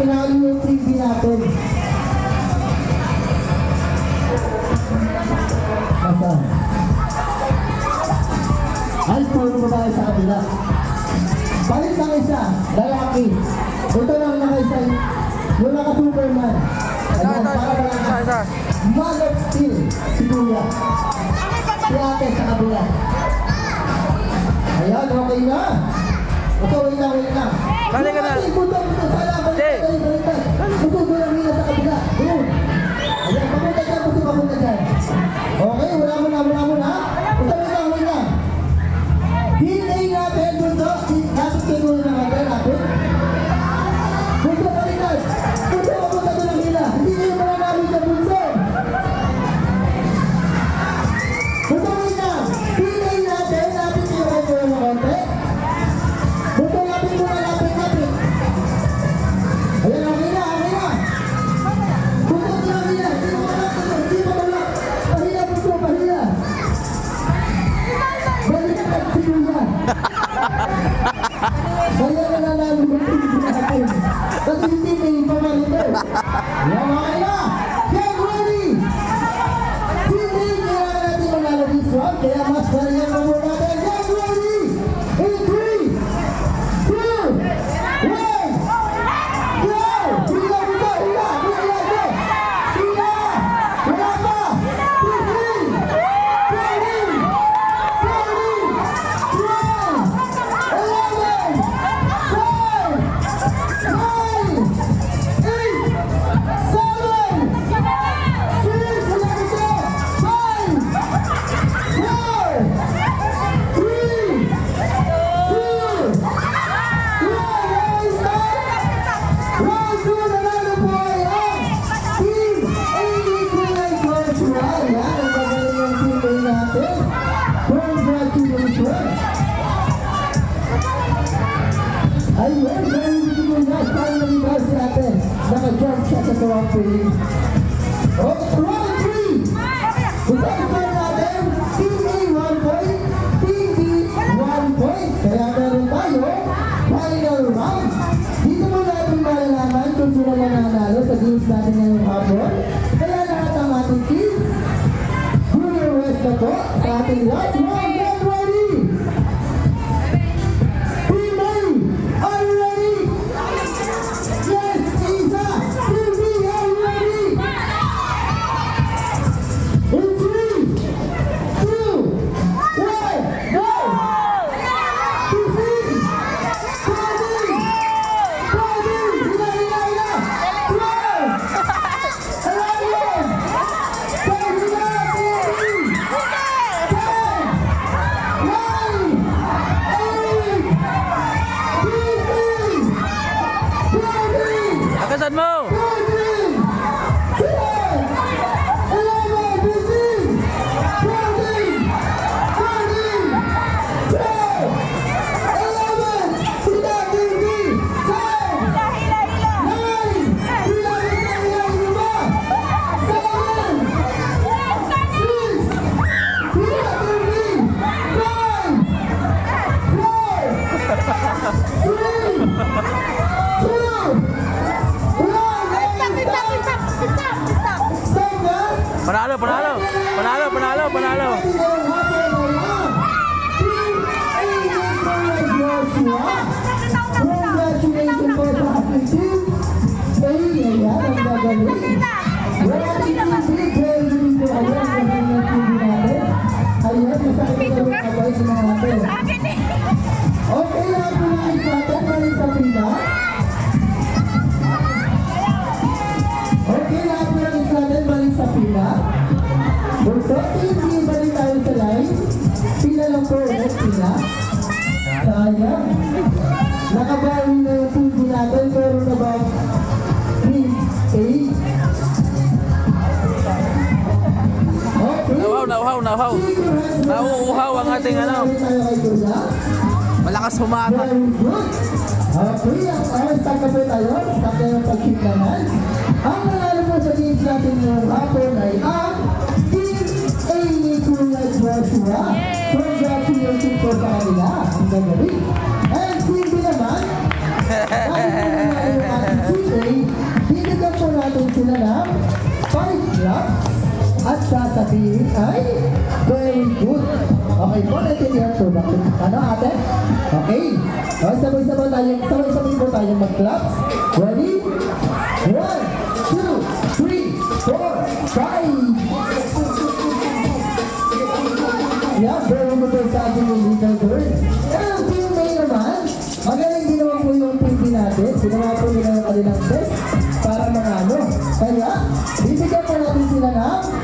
Panalo yung TV natin. Basta. Ay, puro mo tayo sa kabila. Balik ng isa, lalaki. Ito lang nakaisa, yung naka-superman. Ano, para lang. Man of Steel, si Kuya. Si ate sa kabila. Ayan, okay na. Okay na, okay na. Kali ka na. Hindi. Tututulangin na sa kabila. Doon. Ayan, papunta dyan, papunta dyan. Okay, wala mo na, wala mo Lord, sa katuwang pili. Oh, 23! Bukang ito natin, PA 1 point, PB 1 point. Kaya meron tayo, final round. Dito mo natin malalaman kung sino mananalo sa games natin ngayong hapon. Kaya lahat ang ating teams, do your best na po sa ating last round. Move. mo! Nauhaw. Nauuhaw ang ating ano. Malakas humata. Very good. Okay, ang oras na po tayo sa pagkikanan. Ang nanalo po sa games natin ngayong hapon ay ang Team A ni Joshua. Congratulations po sa kanila. Ang gagaling. And Team B naman, dahil nanalo yung ating Team A, bibigyan po natin sila ng 5 clubs at sasabihin ay very good. Okay po, naintindihan po ba? Ano ate? Okay. Okay, sabay-sabay tayo, sabay-sabay po tayo mag-claps. Ready? One, two, three, four, five. Yeah, very good po sa ating little bird. And team May naman, magaling din po yung din natin. Ginawa po nila yung kanilang best para manalo. Kaya, bibigyan po natin sila ng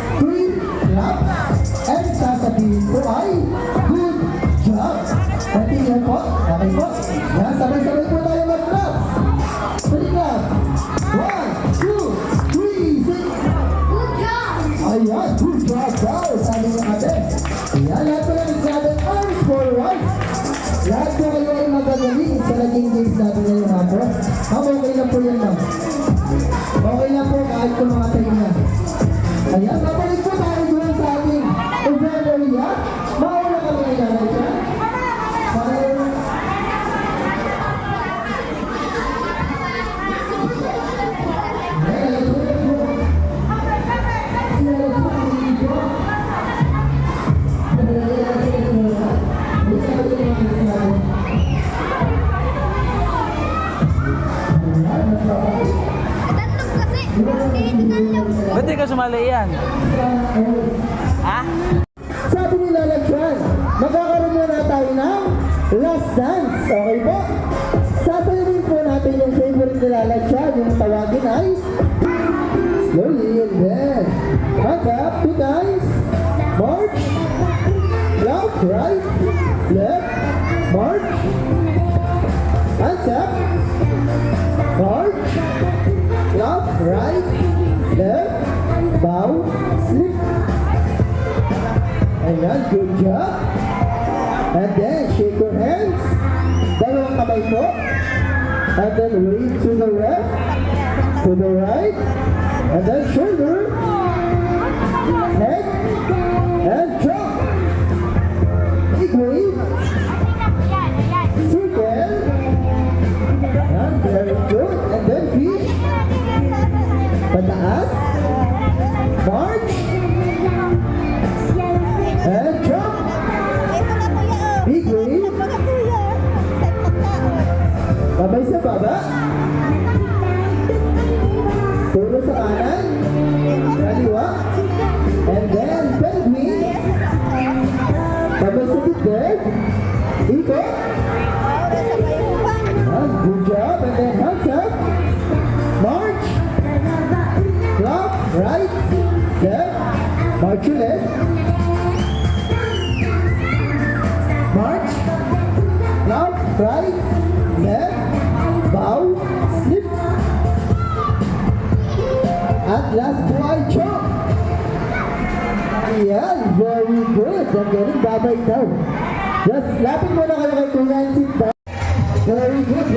Lahat Ba't di ka sumali yan? Ha? Sabi ni Lola Chan, magkakaroon muna tayo ng last dance. Okay po? Sasayarin po natin yung favorite ni Lola Chan, yung tawagin ay slowly and then back up two times. March. Left, right, left, march. Right, left, bow, slip. Ayan, good job. And then, shake your hands. Dalawang kamay po. And then, wave to the left, to the right. And then, shoulder, head, and drop. Wave, circle. And very Pataas. March. And jump. Ito na kuya. oh. Big wave. Mga kuya. Sa pagkaon. Babay sa baba. Right. Left. Bow. Slip. At last po ay jump. Ayan, very good. Ang galing, babay daw. Just lapit mo na kayo kay Kuya and sit down. Very good,